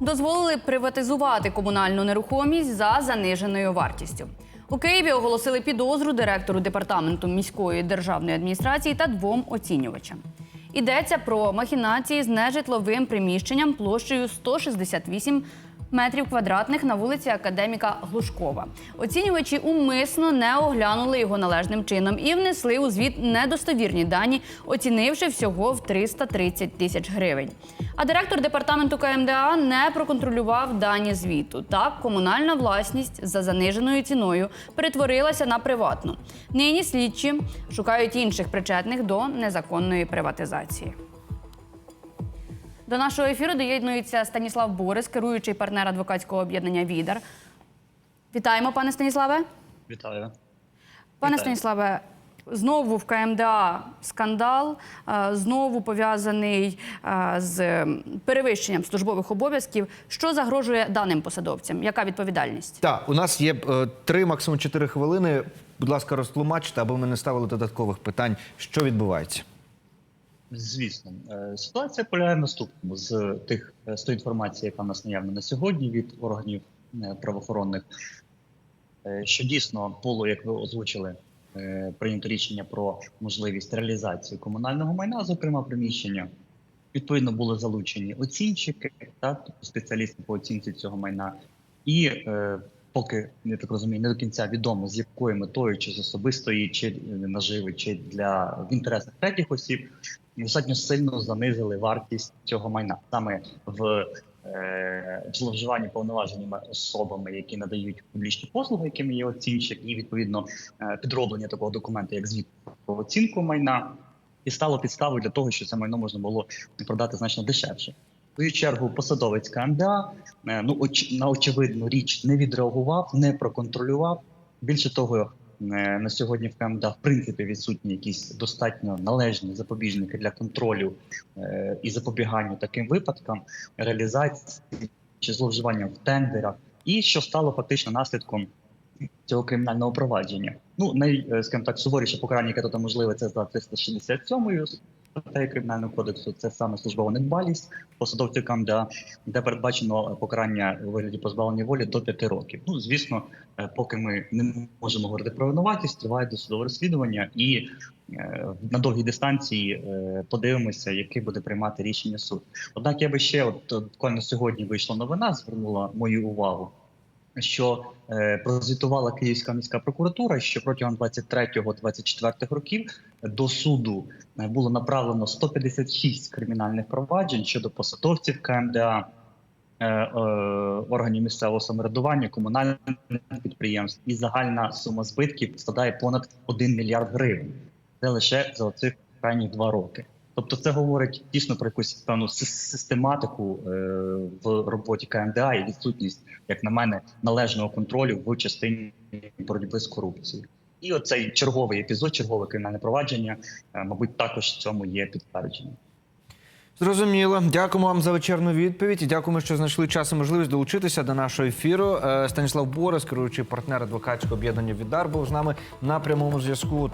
Дозволили приватизувати комунальну нерухомість за заниженою вартістю. У Києві оголосили підозру директору департаменту міської державної адміністрації та двом оцінювачам. Йдеться про махінації з нежитловим приміщенням площею 168 метрів квадратних на вулиці Академіка Глушкова. Оцінювачі умисно не оглянули його належним чином і внесли у звіт недостовірні дані, оцінивши всього в 330 тисяч гривень. А директор департаменту КМДА не проконтролював дані звіту. Так, комунальна власність за заниженою ціною перетворилася на приватну. Нині слідчі шукають інших причетних до незаконної приватизації. До нашого ефіру доєднується Станіслав Борис, керуючий партнер адвокатського об'єднання Відар. Вітаємо, пане Станіславе. Вітаю. Пане Вітаю. Станіславе, знову в КМДА скандал, е, знову пов'язаний е, з перевищенням службових обов'язків. Що загрожує даним посадовцям? Яка відповідальність? Так, у нас є е, три, максимум чотири хвилини. Будь ласка, розтлумачте, аби ми не ставили додаткових питань. Що відбувається? Звісно, Е, ситуація полягає наступному. З тих е, з тої інформації, яка в нас наявна на сьогодні від органів е, правоохоронних, що дійсно було, як ви озвучили, прийнято рішення про можливість реалізації комунального майна, зокрема приміщення. Відповідно, були залучені оцінщики, так, тобто спеціалісти по оцінці цього майна, і е, поки я так розумію, не до кінця відомо з якою метою, чи з особистої, чи наживи, чи для в інтересах третіх осіб, достатньо сильно занизили вартість цього майна саме в е, зловживанні повноваженнями особами, які надають публічні послуги, якими є оцінщик, і відповідно е, підроблення такого документу, як звіт про оцінку майна, і стало підставою для того, що це майно можна було продати значно дешевше. В свою чергу посадовець КМДА е, ну оч, на очевидну річ не відреагував, не проконтролював. Більше того, на сьогодні в КМДА в принципі відсутні якісь достатньо належні запобіжники для контролю е, і запобігання таким випадкам, реалізації чи зловживання в тендерах, і що стало фактично наслідком цього кримінального провадження. Ну най, е, скажімо так, суворіше покарання, яке тут можливе, це за 367 статтею кримінального кодексу. Це саме службова недбалість посадовців КМДА, де передбачено покарання у вигляді позбавлення волі до 5 років. Ну звісно, е, поки ми не можемо говорити про винуватість, триває досудове розслідування, і е, на довгій дистанції е, подивимося, яке буде приймати рішення суд. Однак я би ще, от буквально сьогодні вийшла новина, звернула мою увагу що е, прозвітувала Київська міська прокуратура, що протягом 23-24 років до суду е, було направлено 156 кримінальних проваджень щодо посадовців КМДА, е, органів місцевого самоврядування, комунальних підприємств, і загальна сума збитків складає понад 1 мільярд гривень. Це лише за оцих крайніх два роки. Тобто, це говорить дійсно про якусь певну систематику е, в роботі КМДА і відсутність, як на мене, належного контролю в частині боротьби з корупцією. І оцей черговий епізод, чергове кримінальне провадження, е, мабуть, також цьому є підтвердженням. Зрозуміло. Дякуємо вам за вечірну відповідь. і Дякуємо, що знайшли час і можливість долучитися до нашого ефіру. Е, Станіслав Борис, керуючий партнер адвокатського об'єднання Відар, був з нами на прямому зв'язку.